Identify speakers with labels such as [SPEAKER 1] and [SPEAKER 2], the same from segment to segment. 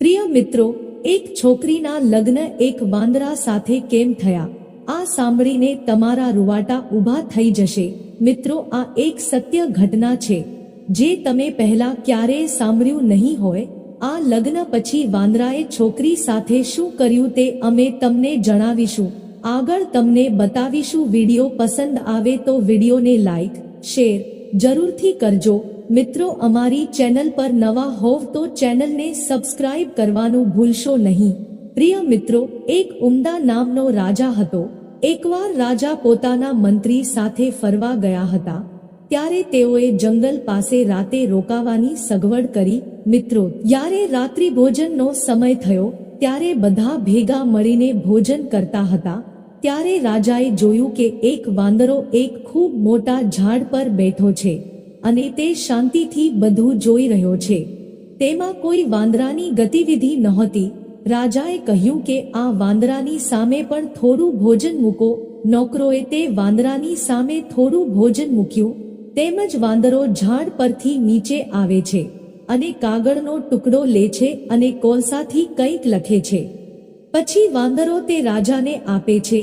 [SPEAKER 1] પ્રિય મિત્રો, એક છોકરીના લગ્ન એક વાંદરા સાથે કેમ થયા? આ સાંભળીને તમારા રૂવાટા ઊભા થઈ જશે. મિત્રો, આ એક સત્ય ઘટના છે. જે તમે પહેલા ક્યારેય સાંભળ્યું નહીં હોય, આ લગ્ન પછી વાંદરાએ છોકરી સાથે શું કર્યું તે અમે તમને જણાવીશું. આગળ તમને બતાવીશું વીડિયો પસંદ આવે તો વિડીયોને લાઈક, શેર જરૂરથી કરજો. મિત્રો, અમારી ચેનલ પર નવા હોવ તો ચેનલને સબસ્ક્રાઇબ કરવાનું ભૂલશો નહીં. પ્રિય મિત્રો, એક ઉમદા નામનો રાજા હતો. એકવાર રાજા પોતાના મંત્રી સાથે ફરવા ગયા હતા. ત્યારે તેઓએ જંગલ પાસે રાતે રોકાવાની સગવડ કરી. મિત્રો, જ્યારે રાત્રિ ભોજનનો સમય થયો, ત્યારે બધા ભેગા મળીને ભોજન કરતા હતા. ત્યારે રાજાએ જોયું કે એક વાંદરો એક ખૂબ મોટા ઝાડ પર બેઠો છે. અને તે શાંતિથી બધું જોઈ રહ્યો છે. તેમાં કોઈ વાંદરાની ગતિવિધિ નહોતી. રાજાએ કહ્યું કે આ વાંદરાની સામે પણ થોડું ભોજન મૂકો. નોકરોએ તે વાંદરાની સામે થોડું ભોજન મૂક્યું. તેમજ વાંદરો ઝાડ પરથી નીચે આવે છે અને કાગળનો ટુકડો લે છે અને કોલસાથી કંઈક લખે છે. પછી વાંદરો તે રાજાને આપે છે.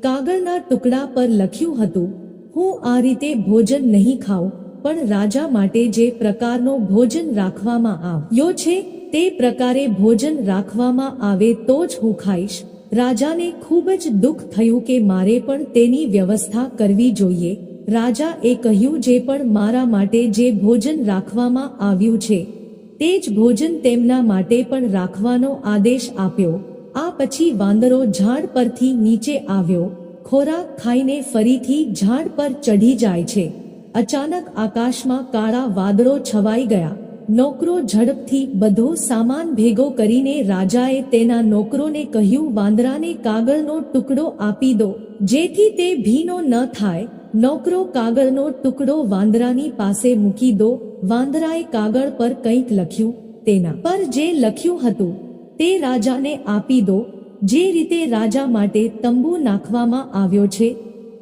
[SPEAKER 1] કાગળના ટુકડા પર લખ્યું હતું, હું આ રીતે ભોજન નહીં ખાઉં. પણ રાજા માટે જે પ્રકારનો ભોજન રાખવામાં આવ્યો છે, તે પ્રકારે ભોજન રાખવામાં આવે તો જ હું ખાઈશ. રાજાને ખૂબ જ દુઃખ થયું કે મારે પણ તેની વ્યવસ્થા કરવી જોઈએ. રાજા એ કહ્યું, જે પણ મારા માટે જે ભોજન રાખવામાં આવ્યું છે, તે જ ભોજન તેમના માટે પણ રાખવાનો આદેશ આપ્યો. આ પછી વાંદરો ઝાડ પરથી નીચે આવ્યો. ખોરાક ખાઈને ફરીથી ઝાડ પર ચઢી જાય છે. અચાનક આકાશમાં કાળા વાદળો છવાઈ ગયા. નોકરો ઝડપથી બધો સામાન ભેગો કરીને રાજાએ તેના નોકરોને કહ્યું, વાંદરાને કાગળનો ટુકડો આપી દો. જેથી તે ભીનો ન થાય. નોકરો કાગળનો ટુકડો વાંદરાની પાસે મૂકી દો. વાંદરાએ કાગળ પર કંઈક લખ્યું તેના પર જે લખ્યું હતું તે રાજાને આપી દો. જે રીતે રાજા માટે તંબુ નાખવામાં આવ્યો છે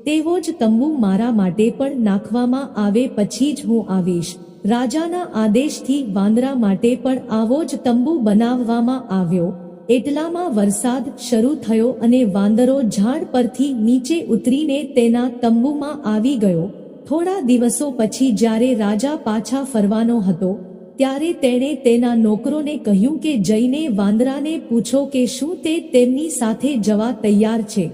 [SPEAKER 1] તેવો જ તંબુ મારા માટે પણ નાખવામાં આવે પછી જ હું આવીશ. રાજાના આદેશથી વાંદરા માટે પણ આવો જ તંબુ બનાવવામાં આવ્યો. એટલામાં વરસાદ શરૂ થયો અને વાંદરો ઝાડ પરથી નીચે ઉતરીને તેના તંબુમાં આવી ગયો. થોડા દિવસો પછી જ્યારે રાજા પાછા ફરવાનો હતો, ત્યારે તેણે તેના નોકરોને કહ્યું કે જઈને વાંદરાને પૂછો કે શું તે તેમની સાથે જવા તૈયાર છે.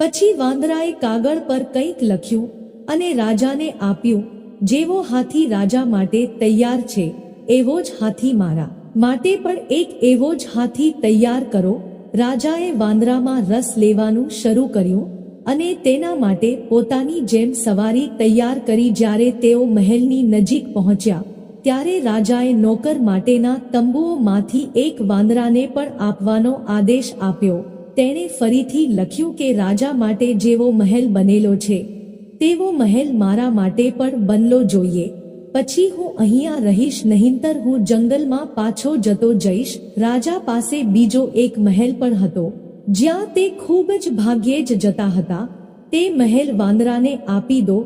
[SPEAKER 1] પછી વાંદરાએ કાગળ પર કંઈક લખ્યું અને રાજાને આપ્યું, જેવો હાથી રાજા માટે તૈયાર છે, એવો જ હાથી મારા. માટે પણ એક એવો જ હાથી તૈયાર કરો. રાજાએ વાંદરામાં રસ લેવાનું શરૂ કર્યું અને તેના માટે પોતાની જેમ સવારી તૈયાર કરી જ્યારે તેઓ મહેલની નજીક પહોંચ્યા, ત્યારે રાજાએ નોકર માટેના તંબુઓમાંથી એક વાંદરાને પણ આપવાનો આદેશ આપ્યો. તેણે ફરીથી લખ્યું કે રાજા માટે જેવો મહેલ બનેલો છે, તેવો મહેલ મારા માટે પણ બનલો જોઈએ. પછી હું અહીંયા રહીશ, નહીંતર હું જંગલમાં પાછો જતો જઈશ. રાજા પાસે બીજો એક મહેલ પણ હતો, જ્યાં તે ખૂબ જ ભાગ્યે જ જતા હતા. તે મહેલ વાંદરાને આપી દો.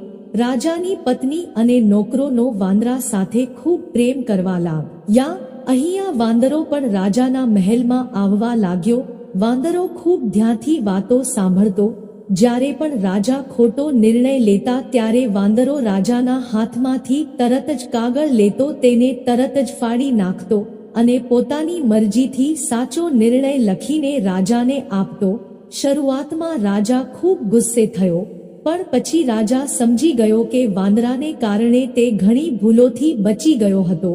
[SPEAKER 1] રાજાની પત્ની અને નોકરોનો વાંદરા સાથે ખૂબ પ્રેમ કરવા લાગ યા, અહીંયા વાંદરો પણ રાજાના મહેલમાં આવવા લાગ્યો. વાંદરો ખૂબ ધ્યાનથી વાતો સાંભળતો, જ્યારે પણ રાજા ખોટો નિર્ણય લેતા ત્યારે વાંદરો રાજાના હાથમાંથી તરત જ કાગળ લેતો તેને તરત જ ફાડી નાખતો અને પોતાની મરજીથી સાચો નિર્ણય લખીને રાજાને આપતો. શરૂઆતમાં રાજા ખૂબ ગુસ્સે થયો, પણ પછી રાજા સમજી ગયો કે વાંદરાને કારણે તે ઘણી ભૂલોથી બચી ગયો હતો.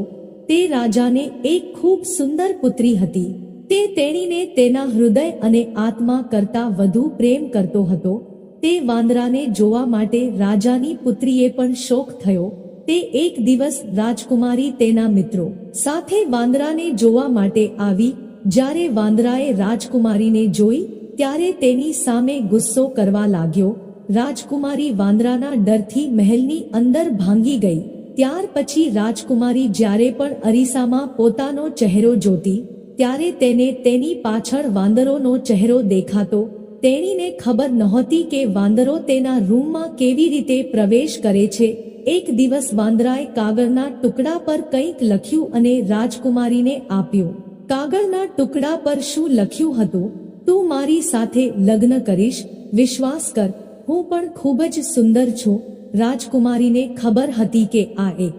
[SPEAKER 1] તે રાજાને એક ખૂબ સુંદર પુત્રી હતી. તે તેણીને તેના હૃદય અને આત્મા કરતા વધુ પ્રેમ કરતો હતો. તે વાંદરાને જોવા માટે રાજાની પુત્રીએ પણ શોક થયો. તે એક દિવસ રાજકુમારી તેના મિત્રો સાથે વાંદરાને જોવા માટે આવી. જ્યારે વાંદરાએ રાજકુમારીને જોઈ, ત્યારે તેની સામે ગુસ્સો કરવા લાગ્યો. રાજકુમારી વાંદરાના ડરથી મહેલની અંદર ભાંગી ગઈ. ત્યાર પછી રાજકુમારી જ્યારે પણ અરીસામાં પોતાનો ચહેરો જોતી ત્યારે તેને તેની પાછળ વાંદરોનો ચહેરો દેખાતો. તેણીને ખબર નહોતી કે વાંદરો તેના રૂમમાં કેવી રીતે પ્રવેશ કરે છે. એક દિવસ વાંદરાએ કાગળના ટુકડા પર કંઈક લખ્યું અને રાજકુમારીને આપ્યું. કાગળના ટુકડા પર શું લખ્યું હતું? તું મારી સાથે લગ્ન કરીશ. વિશ્વાસ કર. હું પણ ખૂબ જ સુંદર છું રાજકુમારીને ખબર હતી કે આ એક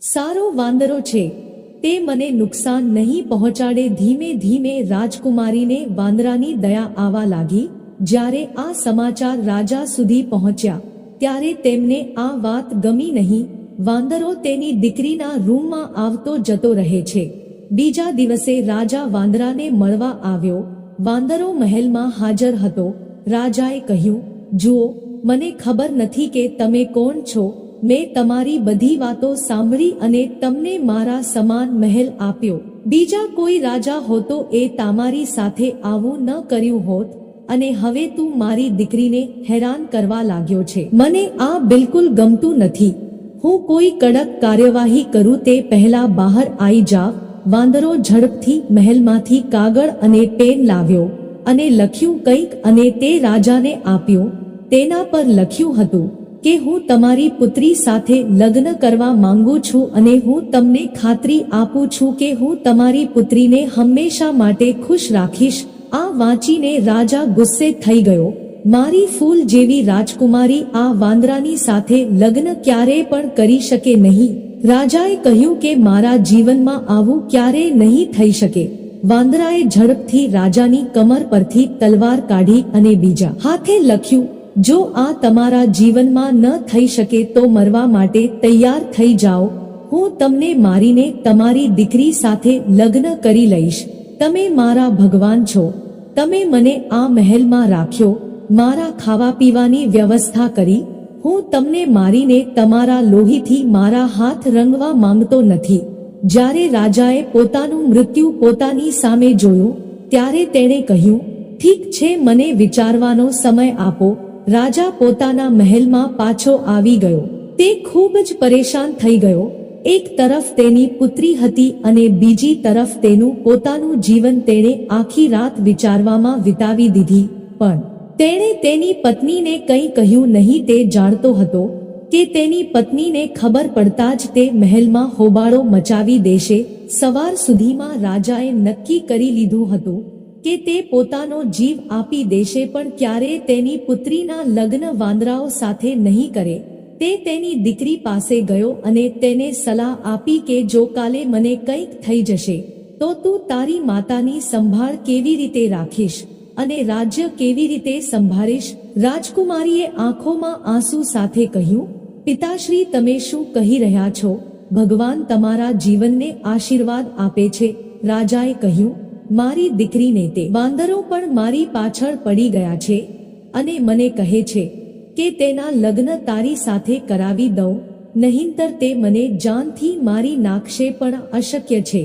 [SPEAKER 1] સારો વાંદરો છે. તે મને નુકસાન નહીં પહોંચાડે ધીમે ધીમે રાજકુમારીને વાંદરાની દયા આવવા લાગી. જ્યારે આ સમાચાર રાજા સુધી પહોંચ્યા, ત્યારે તેમને આ વાત ગમી નહીં. વાંદરો તેની દીકરીના રૂમમાં આવતો જતો રહે છે. બીજા દિવસે રાજા વાંદરાને મળવા આવ્યો. વાંદરો મહેલમાં હાજર હતો. રાજાએ કહ્યું, જુઓ, મને ખબર નથી કે તમે કોણ છો. મેં તમારી બધી વાતો સાંભળી અને તમને મારા સમાન મહેલ આપ્યો. બીજા કોઈ રાજા હોતો એ તમારી સાથે આવું ન કર્યું હોત અને હવે તું મારી દીકરીને હેરાન કરવા લાગ્યો છે. મને આ બિલકુલ ગમતું નથી. હું કોઈ કડક કાર્યવાહી કરું તે પહેલા બહાર આવી જા. વાંદરો ઝડપથી મહેલમાંથી કાગળ અને પેન લાવ્યો અને લખ્યું કંઈક અને તે રાજાને આપ્યું. તેના પર લખ્યું હતું કે હું તમારી પુત્રી સાથે લગ્ન કરવા માંગુ છું અને હું તમને ખાતરી આપું છું કે હું તમારી પુત્રીને હંમેશા માટે ખુશ રાખીશ. આ વાંચીને રાજા ગુસ્સે થઈ ગયો. મારી ફૂલ જેવી રાજકુમારી આ વાંદરાની સાથે લગ્ન ક્યારેય પણ કરી શકે નહીં. રાજાએ કહ્યું કે મારા જીવનમાં આવું ક્યારેય નહીં થઈ શકે. વાંદરાએ ઝડપથી રાજાની કમર પરથી તલવાર કાઢી અને બીજા હાથે લખ્યું જો આ તમારા જીવનમાં ન થઈ શકે તો મરવા માટે તૈયાર થઈ જાઓ. હું તમને મારીને તમારી દીકરી સાથે લગ્ન કરી લઈશ. તમે મારા ભગવાન છો. તમે મને આ મહેલમાં રાખ્યો. મારા ખાવા પીવાની વ્યવસ્થા કરી. હું તમને મારીને તમારા લોહીથી મારા હાથ રંગવા માંગતો નથી. જ્યારે રાજાએ પોતાનું મૃત્યુ પોતાની સામે જોયું, ત્યારે તેણે કહ્યું, ઠીક છે, મને વિચારવાનો સમય આપો. રાજા પોતાના મહેલમાં પાછો આવી ગયો. તે ખૂબ જ પરેશાન થઈ ગયો. એક તરફ તેની પુત્રી હતી અને બીજી તરફ તેનું પોતાનું જીવન તેણે આખી રાત વિચારવામાં વિતાવી દીધી. પણ તેણે તેની પત્નીને કંઈ કહ્યું નહીં તે જાણતો હતો કે તેની પત્નીને ખબર પડતા જ તે મહેલમાં હોબાળો મચાવી દેશે. સવાર સુધીમાં રાજાએ નક્કી કરી લીધું હતું કે તે પોતાનો જીવ આપી દેશે પણ ક્યારે તેની પુત્રીના લગ્ન વાંદરાઓ સાથે નહીં કરે. તે તેની દીકરી પાસે ગયો અને તેને સલાહ આપી કે જો કાલે મને કંઈક થઈ જશે, તો તું તારી માતાની સંભાળ કેવી રીતે રાખીશ અને રાજ્ય કેવી રીતે સંભાળીશ? રાજકુમારીએ આંખોમાં આંસુ સાથે કહ્યું, પિતાશ્રી, તમે શું કહી રહ્યા છો? ભગવાન તમારા જીવનને આશીર્વાદ આપે છે. રાજાએ કહ્યું મારી દીકરીને તે વાંદરો પણ મારી પાછળ પડી ગયા છે અને મને કહે છે કે તેના લગ્ન તારી સાથે કરાવી દઉં, નહીંતર તે મને જાનથી મારી નાખશે પણ અશક્ય છે.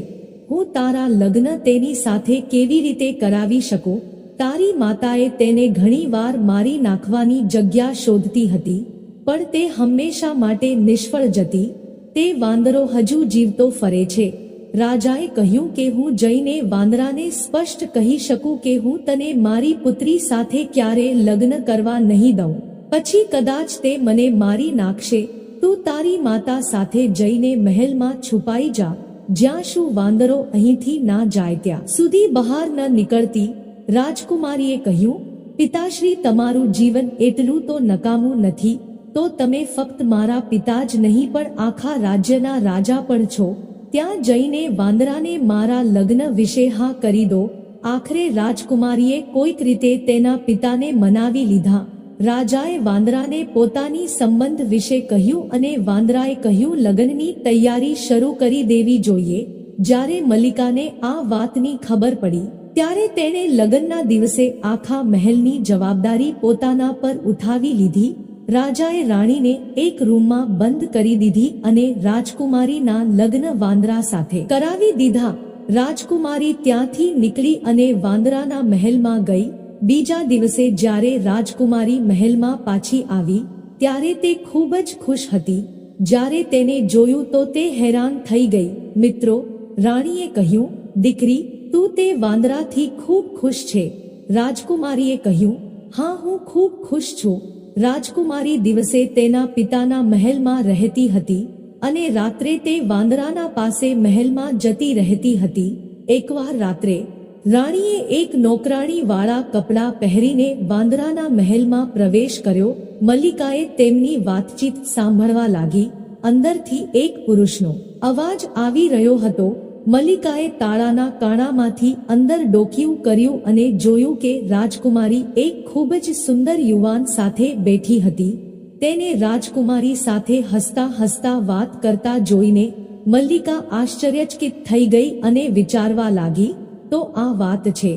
[SPEAKER 1] હું તારા લગ્ન તેની સાથે કેવી રીતે કરાવી શકું? તારી માતાએ તેને ઘણીવાર મારી નાખવાની જગ્યા શોધતી હતી, પણ તે હંમેશા માટે નિષ્ફળ જતી. તે વાંદરો હજુ જીવતો ફરે છે. રાજાએ કહ્યું કે હું જઈને વાંદરાને સ્પષ્ટ કહી શકું કે હું તને મારી પુત્રી સાથે ક્યારે લગ્ન કરવા નહીં દઉં. પછી કદાચ તે મને મારી નાખશે. તું તારી માતા સાથે જઈને મહેલમાં છુપાઈ જા. જ્યાં શું વાંદરો અહીંથી ના જાય ત્યાં સુધી બહાર ન નીકળતી. રાજકુમારીએ કહ્યું, પિતાશ્રી, તમારું જીવન એટલું તો નકામું નથી. તો તમે ફક્ત મારા પિતા જ નહીં, પણ આખા રાજ્યના રાજા પણ છો. ત્યાં જઈને વાંદરાને મારા લગ્ન વિશે હા કરી દો. આખરે રાજકુમારીએ કોઈક રીતે તેના પિતાને મનાવી લીધા. રાજાએ વાંદરાને પોતાની સંબંધ વિશે કહ્યું અને વાંદરાએ કહ્યું, લગ્નની તૈયારી શરૂ કરી દેવી જોઈએ. જ્યારે મલ્લિકાને આ વાતની ખબર પડી, ત્યારે તેણે લગ્નના દિવસે આખા મહેલની જવાબદારી પોતાના પર ઉઠાવી લીધી. રાજાએ રાણીને એક રૂમમાં બંધ કરી દીધી અને રાજકુમારીના લગ્ન વાંદરા સાથે કરાવી દીધા. રાજકુમારી ત્યાંથી નીકળી અને વાંદરાના મહેલમાં ગઈ. બીજા દિવસે જ્યારે રાજકુમારી મહેલમાં પાછી આવી, ત્યારે તે ખૂબ જ ખુશ હતી. જ્યારે તેને જોયું તો તે હેરાન થઈ ગઈ. મિત્રો, રાણીએ કહ્યું, દીકરી, તું તે વાંદરાથી ખૂબ ખુશ છે. રાજકુમારીએ કહ્યું, હા, હું ખૂબ ખુશ છું. રાજકુમારી દિવસે તેના પિતાના મહેલમાં રહેતી હતી અને રાત્રે તે વાંદરાના પાસે મહેલમાં જતી રહેતી હતી. એકવાર રાત્રે રાણીએ એક નોકરાણી વાળા કપડાં પહેરીને વાંદરાના મહેલમાં પ્રવેશ કર્યો. મલ્લિકાએ તેમની વાતચીત સાંભળવા લાગી. અંદરથી એક પુરુષનો અવાજ આવી રહ્યો હતો. મલ્લિકાએ તાળાના કાણામાંથી અંદર ડોકિયું કર્યું અને જોયું કે રાજકુમારી એક ખૂબ જ સુંદર યુવાન સાથે બેઠી હતી. તેને રાજકુમારી સાથે હસતા હસતા વાત કરતા જોઈને મલ્લિકા આશ્ચર્યચકિત થઈ ગઈ અને વિચારવા લાગી, તો આ વાત છે.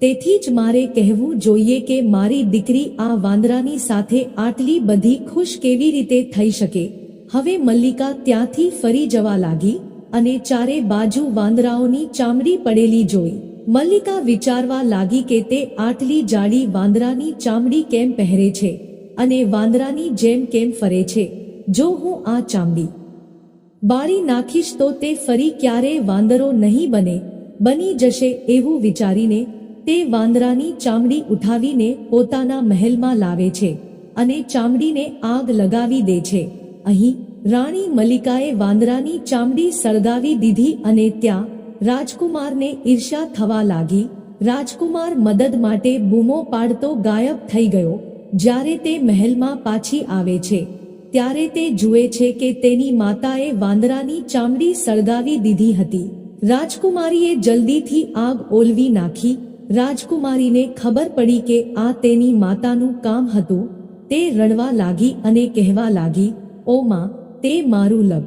[SPEAKER 1] તેથી જ મારે કહેવું જોઈએ કે મારી દીકરી આ વાંદરાની સાથે આટલી બધી ખુશ કેવી રીતે થઈ શકે હવે મલ્લિકા ત્યાંથી ફરી જવા લાગી. અને ચારે બાજુ વાંદરાઓની ચામડી પડેલી જોઈ. મલ્લિકા વિચારવા લાગી કે તે આટલી જાડી વાંદરાની ચામડી કેમ પહેરે છે અને વાંદરાની જેમ કેમ ફરે છે. જો હું આ ચામડી બાળી નાખીશ તો તે ફરી ક્યારે વાંદરો નહીં બને, બની જશે એવું વિચારીને તે વાંદરાની ચામડી ઉઠાવીને પોતાના મહેલમાં લાવે છે અને ચામડીને આગ લગાવી દે છે. અહીં રાણી મલિકાએ વાંદરાની ચામડી સળગાવી દીધી અને ત્યાં રાજકુમારને ઈર્ષા થવા લાગી. રાજકુમાર મદદ માટે બૂમો પાડતો ગાયબ થઈ ગયો. જ્યારે તે મહેલમાં પાછી આવે છે, ત્યારે તે જુએ છે કે તેની માતાએ વાંદરાની ચામડી સળગાવી દીધી હતી. રાજકુમારીએ જલ્દીથી આગ ઓલવી નાખી. રાજકુમારીને ખબર પડી કે આ તેની માતાનું કામ હતું. તે રડવા લાગી અને કહેવા લાગી, ઓ માં તે મારું લગ.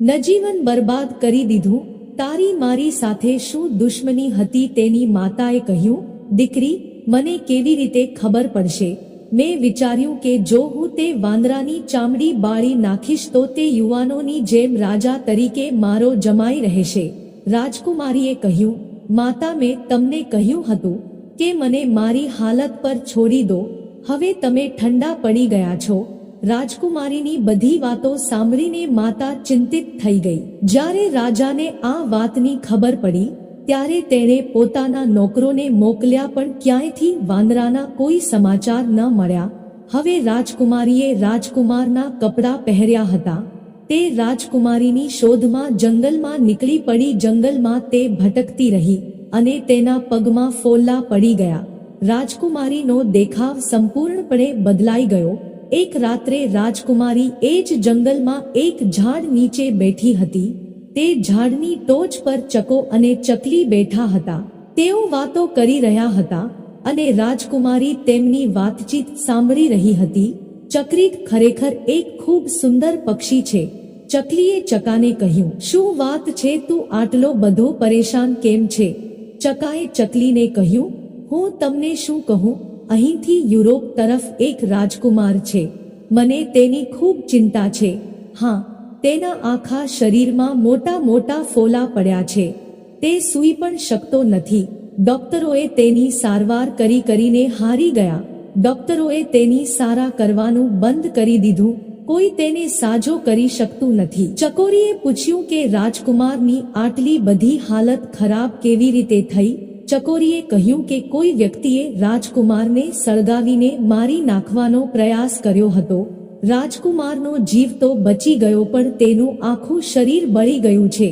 [SPEAKER 1] નજીવન બરબાદ કરી દીધું, તારી મારી સાથે શું દુશ્મની હતી તેની માતાએ કહ્યું, દીકરી, મને કેવી રીતે ખબર પડશે? મેં વિચાર્યું કે જો હું તે વાંદરાની ચામડી બાળી નાખીશ તો તે યુવાનોની જેમ રાજા તરીકે મારો જમાઈ રહેશે. રાજકુમારીએ કહ્યું, માતા, મેં તમને કહ્યું હતું કે મને મારી હાલત પર છોડી દો. હવે તમે ઠંડા પડી ગયા છો. રાજકુમારીની બધી વાતો સાંભળીને માતા ચિંતિત થઈ ગઈ. જ્યારે રાજાને આ વાતની ખબર પડી, ત્યારે તેણે પોતાના નોકરોને મોકલ્યા પણ ક્યાંયથી વાંદરાના કોઈ સમાચાર ન મળ્યા. હવે રાજકુમારીએ રાજકુમારના કપડાં પહેર્યા હતા. તે રાજકુમારીની શોધમાં જંગલમાં નીકળી પડી, જંગલમાં તે ભટકતી રહી અને તેના પગમાં ફોલ્લા પડી ગયા. રાજકુમારીનો દેખાવ સંપૂર્ણપણે બદલાઈ ગયો. એક રાત્રે રાજકુમારી એ જ જંગલમાં એક ઝાડ નીચે બેઠી હતી. તે ઝાડની ટોચ પર ચકો અને ચકલી બેઠા હતા. તેઓ વાતો કરી રહ્યા હતા અને રાજકુમારી તેમની વાતચીત સાંભળી રહી હતી. ચકરી ખરેખર એક ખૂબ સુંદર પક્ષી છે. ચકલીએ ચકાને કહ્યું, શું વાત છે તું આટલો બધો પરેશાન કેમ છે? ચકાએ ચકલીને કહ્યું, હું તમને શું કહું? અહીંથી યુરોપ તરફ એક રાજકુમાર છે. મને તેની ખૂબ ચિંતા છે. હા, તેના આખા શરીરમાં મોટા મોટા ફોલા પડ્યા છે. તે સૂઈ પણ શકતો નથી. ડોક્ટરોએ તેની સારવાર કરી કરીને હારી ગયા. ડોક્ટરોએ તેની સારા કરવાનું બંધ કરી દીધું. કોઈ તેને સાજો કરી શકતું નથી. ચકોરીએ પૂછ્યું કે રાજકુમારની આટલી બધી હાલત ખરાબ કેવી રીતે થઈ? ચકોરીએ કહ્યું કે કોઈ વ્યક્તિએ રાજકુમારને સળગાવીને મારી નાખવાનો પ્રયાસ કર્યો હતો. રાજકુમારનો જીવ તો બચી ગયો પણ તેનું આખું શરીર બળી ગયું છે.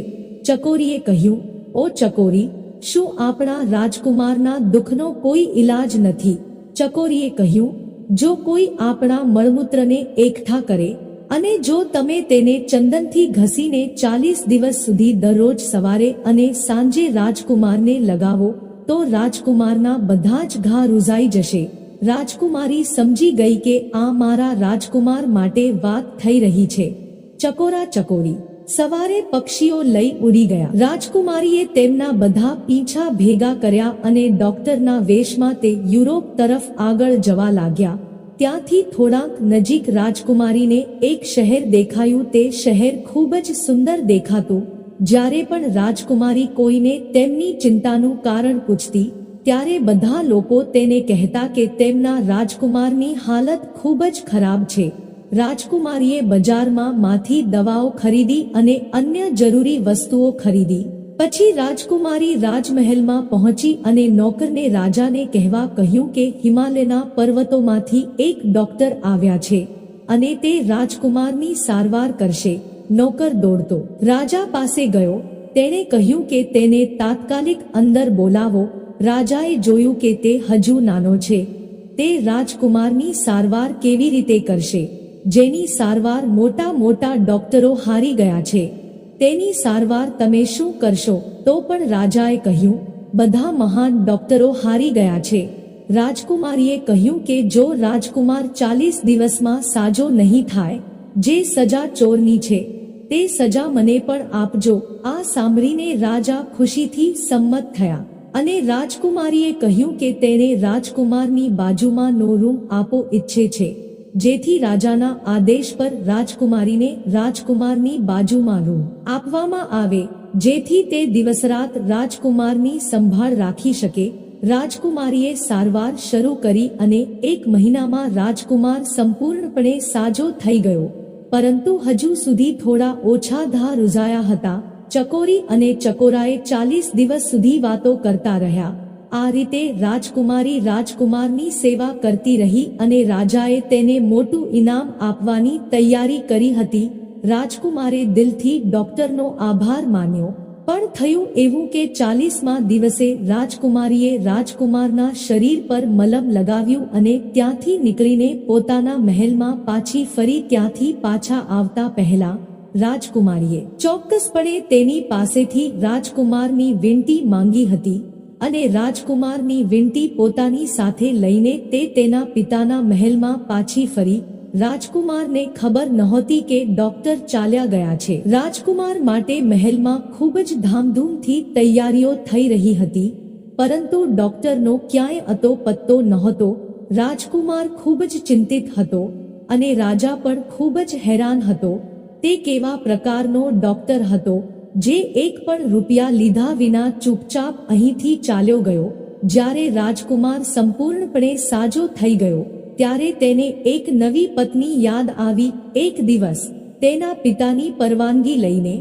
[SPEAKER 1] ચકોરીએ કહ્યું, ઓ ચકોરી, શું આપણા રાજકુમારના દુઃખનો કોઈ ઈલાજ નથી? ચકોરીએ કહ્યું, જો કોઈ આપણા મળમૂત્રને એકઠા કરે અને જો તમે તેને ચંદનથી ઘસીને ચાલીસ દિવસ સુધી દરરોજ સવારે અને સાંજે રાજકુમારને લગાવો, તો રાજકુમારના બધા જ ઘા રૂઝાઈ જશે. રાજકુમારી સમજી ગઈ કે આ મારા રાજકુમાર માટે વાત થઈ રહી છે. ચકોરા ચકોરી. સવારે પક્ષીઓ લઈ ઉડી ગયા. રાજકુમારીએ તેમના બધા પીંછા ભેગા કર્યા અને ડોક્ટરના વેશમાં તે યુરોપ તરફ આગળ જવા લાગ્યા. ત્યાંથી થોડાક નજીક રાજકુમારીને એક શહેર દેખાયું. તે શહેર ખૂબ જ સુંદર દેખાતું. જ્યારે પણ રાજકુમારી કોઈને તેમની ચિંતાનું કારણ પૂછતી, ત્યારે બધા લોકો તેને કહેતા કે તેમના રાજકુમારની હાલત ખૂબ જ ખરાબ છે. રાજકુમારીએ બજારમાં માંથી દવાઓ ખરીદી અને અન્ય જરૂરી વસ્તુઓ ખરીદી. પછી રાજકુમારી રાજમહેલમાં પહોંચી અને નોકરને રાજાને કહેવા કહ્યું કે હિમાલયના પર્વતોમાંથી એક ડોક્ટર આવ્યા છે અને તે રાજકુમારની સારવાર કરશે. નોકર દોડતો રાજા પાસે ગયો. તેણે કહ્યું કે તેને તાત્કાલિક અંદર બોલાવો. રાજાએ જોયું કે તે હજુ નાનો છે. તે રાજકુમારની સારવાર કેવી રીતે કરશે? જેની સારવાર મોટા મોટા ડોક્ટરો હારી ગયા છે. તેની સારવાર તમે શું કરશો? તો પણ રાજાએ કહ્યું, બધા મહાન ડોક્ટરો હારી ગયા છે. રાજકુમારીએ કહ્યું કે જો રાજકુમાર ચાલીસ દિવસમાં સાજો નહીં થાય, જે સજા ચોરની છે, તે સજા મને પણ આપજો. આ સાંભળીને રાજા ખુશીથી સંમત થયા અને રાજકુમારીએ કહ્યું કે તેને રાજકુમારની બાજુમાં નો રૂમ આપો ઈચ્છે છે. જેથી રાજાના આદેશ પર રાજકુમારીને રાજકુમારની બાજુમાં રૂ આપવામાં આવે, જેથી તે દિવસરાત રાજકુમારની સંભાળ રાખી શકે. રાજકુમારીએ સારવાર શરૂ કરી અને એક મહિનામાં રાજકુમાર સંપૂર્ણપણે સાજો થઈ ગયો. પરંતુ હજુ સુધી થોડા ઓછા ધા રૂઝાયા હતા. ચકોરી અને ચકોરાએ ચાલીસ દિવસ સુધી વાતો કરતા રહ્યા. આ રીતે રાજકુમારી રાજકુમારની સેવા કરતી રહી અને રાજાએ તેને મોટું ઇનામ આપવાની તૈયારી કરી હતી. રાજકુમારે દિલથી ડોક્ટરનો આભાર માન્યો. પણ થયું એવું કે ચાલીસમાં દિવસે રાજકુમારીએ રાજકુમારના શરીર પર મલમ લગાવ્યું અને ત્યાંથી નીકળીને પોતાના મહેલમાં પાછી ફરી ત્યાંથી પાછા આવતા પહેલા રાજકુમારીએ ચોક્કસપણે તેની પાસેથી રાજકુમારની વિનંતી માંગી હતી. અને રાજકુમારની વિનંતી પોતાની સાથે લઈને તે તેના પિતાના મહેલમાં પાછી ફરી. રાજકુમારને ખબર નહોતી કે ડોક્ટર ચાલ્યા ગયા છે. રાજકુમાર માટે મહેલમાં ખૂબ જ ધામધૂમથી તૈયારીઓ થઈ રહી હતી. પરંતુ ડોક્ટરનો ક્યાંય અતો પત્તો નહોતો. રાજકુમાર ખૂબ જ ચિંતિત હતો અને રાજા પણ ખૂબ જ હેરાન હતો. તે કેવા પ્રકારનો ડોક્ટર હતો? જે એક પણ રૂપિયા લીધા વિના ચૂપચાપ અહીંથી ચાલ્યો ગયો. જ્યારે રાજકુમાર સંપૂર્ણપણે સાજો થઈ ગયો, ત્યારે તેને એક નવી પત્ની યાદ આવી એક દિવસ તેના પિતાની પરવાનગી લઈને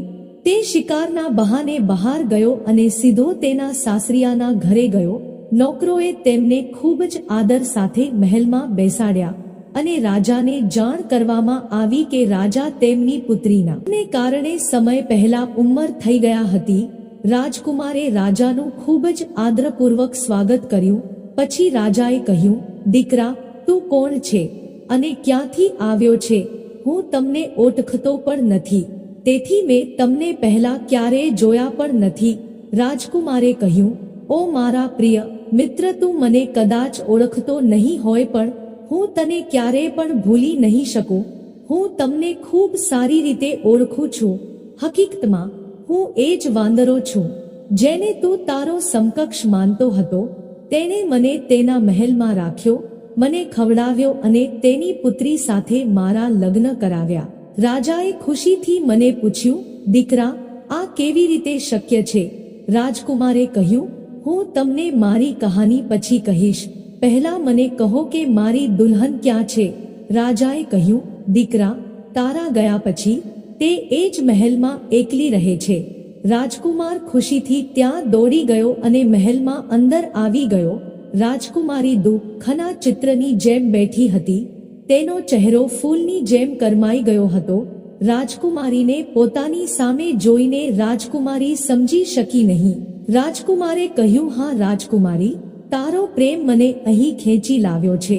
[SPEAKER 1] તે શિકારના બહાને બહાર ગયો અને સીધો તેના સાસરિયાના ઘરે ગયો. નોકરોએ તેમને ખૂબ જ આદર સાથે મહેલમાં બેસાડ્યા. અને રાજાને જાણ કરવામાં આવી કે રાજા તેમની પુત્રીના ને કારણે સમય પહેલા ઉંમર થઈ ગયા હતી. રાજકુમારે રાજાનું ખૂબ જ આદરપૂર્વક સ્વાગત કર્યું. પછી રાજાએ કહ્યું, દીકરા, તું કોણ છે અને ક્યાંથી આવ્યો છે? હું તમને ઓળખતો પણ નથી. તેથી મેં તમને પહેલા ક્યારેય જોયા પણ નથી. રાજકુમારે કહ્યું, ઓ મારા પ્રિય, મિત્ર, તું મને કદાચ ઓળખતો નહીં હોય પણ હું તને ક્યારેય પણ ભૂલી નહીં શકું. હું તમને ખૂબ સારી રીતે ઓળખું છું. હકીકતમાં, હું એ જ વાંદરો છું, જેને તું તારો સમકક્ષ માનતો હતો. તેણે મને તેના મહેલમાં રાખ્યો, મને ખવડાવ્યો અને તેની પુત્રી સાથે મારા લગ્ન કરાવ્યા. રાજાએ ખુશીથી મને પૂછ્યું, દીકરા, આ કેવી રીતે શક્ય છે? રાજકુમારે કહ્યું, હું તમને મારી કહાની પછી કહીશ. પહેલા મને કહો કે મારી દુલ્હન ક્યાં છે? રાજાએ કહ્યું, દીકરા, તારા ગયા પછી તે એ જ મહેલમાં એકલી રહે છે. રાજકુમાર ખુશીથી ત્યાં દોડી ગયો અને મહેલમાં અંદર આવી ગયો. રાજકુમારી દુઃખના ચિત્રની જેમ બેઠી હતી. તેનો ચહેરો ફૂલની જેમ કરમાઈ ગયો હતો. રાજકુમારીને પોતાની સામે જોઈને રાજકુમારી સમજી શકી નહીં. રાજકુમારે કહ્યું, હા, રાજકુમારી તારો પ્રેમ મને અહીં ખેંચી લાવ્યો છે.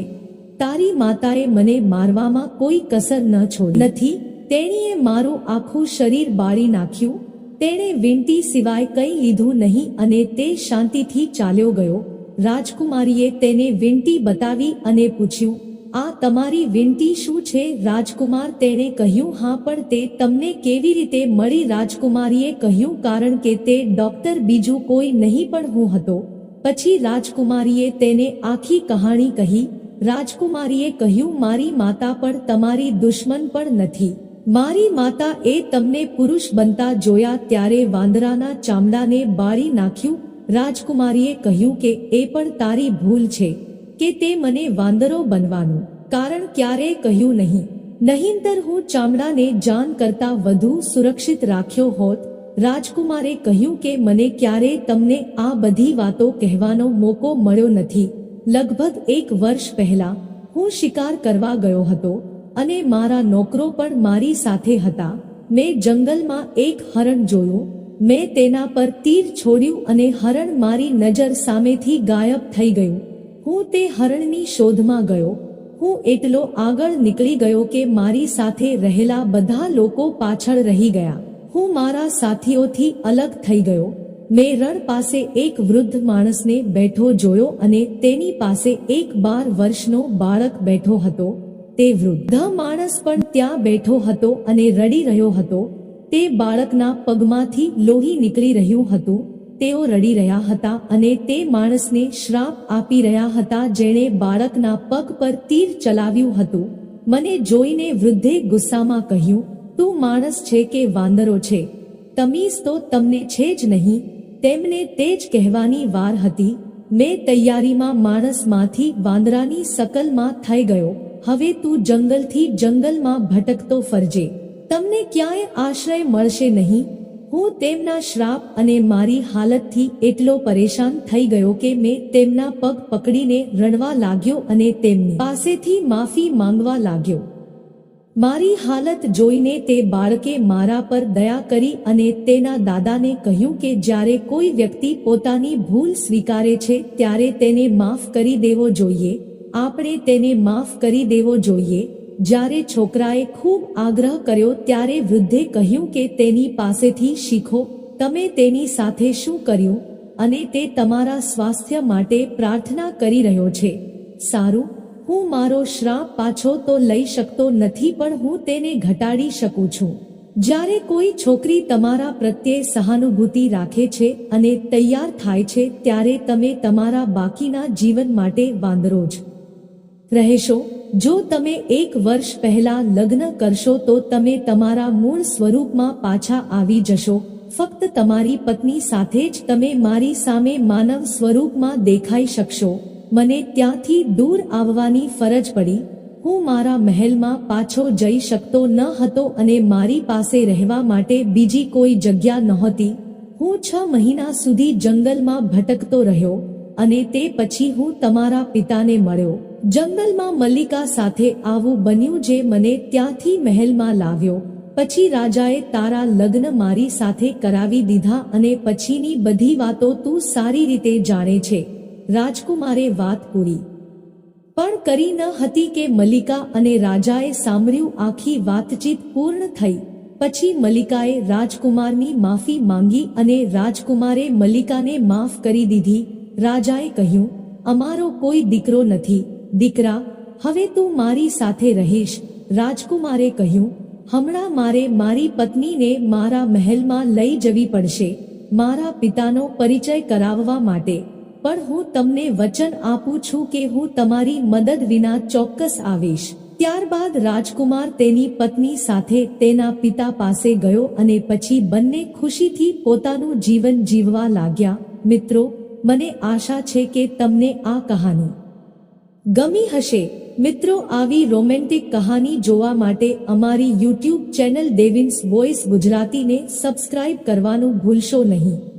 [SPEAKER 1] તારી માતાએ મને મારવામાં કોઈ કસર ન છોડી. નથી, તેણીએ મારું આખું શરીર બાળી નાખ્યું. તેણે વિનંતી સિવાય કંઈ લીધું નહીં અને તે શાંતિથી ચાલ્યો ગયો. રાજકુમારીએ તેને વિનંતી બતાવી અને પૂછ્યું, આ તમારી વિનંતી શું છે? રાજકુમાર તેણે કહ્યું, હા, પણ તે તમને કેવી રીતે મળી? રાજકુમારીએ કહ્યું, કારણ કે તે ડોક્ટર બીજું કોઈ નહીં પણ હું હતો. પછી રાજકુમારીએ તેને આખી કહાણી કહી, રાજકુમારીએ કહ્યું, મારી માતા પણ તમારી દુશ્મન પણ નથી. મારી માતા એ તમને પુરુષ બનતા જોયા ત્યારે વાંદરાના ચામડાને બાળી નાખ્યું. રાજકુમારીએ કહ્યું કે, એ પણ તારી ભૂલ છે, કે તે મને વાંદરો બનવાનું, કારણ ક્યારેય કહ્યું નહીં. નહીંતર હું ચામડાને જાન કરતા વધુ સુરક્ષિત રાખ્યો હોત રાજકુમારે કહ્યું કે મને ક્યારેય તમને આ બધી વાતો કહેવાનો મોકો મળ્યો નથી. લગભગ એક વર્ષ પહેલા હું શિકાર કરવા ગયો હતો અને મારા નોકરો પણ મારી સાથે હતા. મેં જંગલમાં એક હરણ જોયું. મેં તેના પર તીર છોડ્યું અને હરણ મારી નજર સામેથી ગાયબ થઈ ગયું. હું તે હરણની શોધમાં ગયો. હું એટલો આગળ નીકળી ગયો કે મારી સાથે રહેલા બધા લોકો પાછળ રહી ગયા. હું મારા સાથીઓથી અલગ થઈ ગયો. મેં રણ પાસે એક વૃદ્ધ માણસને બેઠો જોયો અને તેની પાસે એક બાર વર્ષનો બાળક બેઠો હતો. તે વૃદ્ધ માણસ પણ ત્યાં બેઠો હતો અને રડી રહ્યો હતો. તે બાળકના પગમાંથી લોહી નીકળી રહ્યું હતું. તેઓ રડી રહ્યા હતા અને તે માણસને શ્રાપ આપી રહ્યા હતા જેણે બાળકના પગ પર તીર ચલાવ્યું હતું. મને જોઈને વૃદ્ધે ગુસ્સામાં કહ્યું તું માણસ છે કે વાંદરો છે? તમીઝ તો તમને છે જ નહીં. તેમને તે જ કહેવાની વાર હતી. મેં તૈયારીમાં માણસમાંથી વાંદરાની શકલમાં થઈ ગયો. હવે તું જંગલથી જંગલમાં ભટકતો ફરજે. તમને ક્યાંય આશ્રય મળશે નહીં. હું તેમના શ્રાપ અને મારી હાલતથી એટલો પરેશાન થઈ ગયો કે મેં તેમના પગ પકડીને રણવા લાગ્યો અને તેમની પાસેથી માફી માંગવા લાગ્યો. મારી હાલત જોઈને તે બાળકે મારા પર દયા કરી અને તેના દાદાને કહ્યું કે જ્યારે કોઈ વ્યક્તિ પોતાની ભૂલ સ્વીકારે છે, ત્યારે તેને માફ કરી દેવો જોઈએ. આપણે તેને માફ કરી દેવો જોઈએ. જ્યારે છોકરાએ ખૂબ આગ્રહ કર્યો, ત્યારે વૃદ્ધે કહ્યું કે તેની પાસેથી શીખો, તમે તેની સાથે શું કર્યું? અને તે તમારા સ્વાસ્થ્ય માટે પ્રાર્થના કરી રહ્યો છે. સારું હું મારો શ્રાપ પાછો તો લઈ શકતો નથી, પણ હું તેને ઘટાડી શકું છું. જ્યારે કોઈ છોકરી તમારા પ્રત્યે સહાનુભૂતિ રાખે છે અને તૈયાર થાય છે, ત્યારે તમે તમારા બાકીના જીવન માટે વાંદરો જ. રહેશો, જો તમે એક વર્ષ પહેલા લગ્ન કરશો, તો તમે તમારા મૂળ સ્વરૂપમાં પાછા આવી જશો. ફક્ત તમારી પત્ની સાથે જ તમે મારી સામે માનવ સ્વરૂપમાં દેખાઈ શકશો. મને ત્યાંથી દૂર આવવાની ફરજ પડી. હું મારા મહેલમાં પાછો જઈ શકતો ન હતો અને મારી પાસે રહેવા માટે બીજી કોઈ જગ્યા નહોતી. હું છ મહિના સુધી જંગલમાં ભટકતો રહ્યો અને તે પછી હું તમારા પિતાને મળ્યો. જંગલમાં મલ્લિકા સાથે આવું બન્યું જે મને ત્યાંથી મહેલમાં લાવ્યો. પછી રાજાએ તારા લગ્ન મારી સાથે કરાવી દીધા અને પછીની બધી વાતો તું સારી રીતે જાણે છે. રાજકુમારે વાત પૂરી. પણ કરી ન હતી કે મલિકા અને રાજાએ સાંભળ્યું આખી વાતચીત પૂર્ણ થઈ. પછી મલિકાએ રાજકુમારની માફી માંગી અને રાજકુમારે મલિકાને માફ કરી દીધી. રાજાએ કહ્યું, અમારો કોઈ દીકરો નથી. દીકરા, હવે તું મારી સાથે રહીશ. રાજકુમારે કહ્યું, હમણાં મારે મારી પત્નીને મારા મહેલમાં લઈ જવી પડશે. મારા પિતાનો પરિચય કરાવવા માટે. પણ હું તમને વચન આપું છું કે હું તમારી મદદ વિના ચોક્કસ આવીશ. ત્યારબાદ રાજકુમાર તેની પત્ની સાથે તેના પિતા પાસે ગયો અને પછી બંને ખુશીથી પોતાનું જીવન જીવવા લાગ્યા. મિત્રો, મને આશા છે કે તમને આ કહાની ગમી હશે. મિત્રો, આવી રોમેન્ટિક કહાની જોવા માટે અમારી યુટ્યુબ ચેનલ દેવિન્સ વોઇસ ગુજરાતીને સબસ્ક્રાઇબ કરવાનું ભૂલશો નહીં.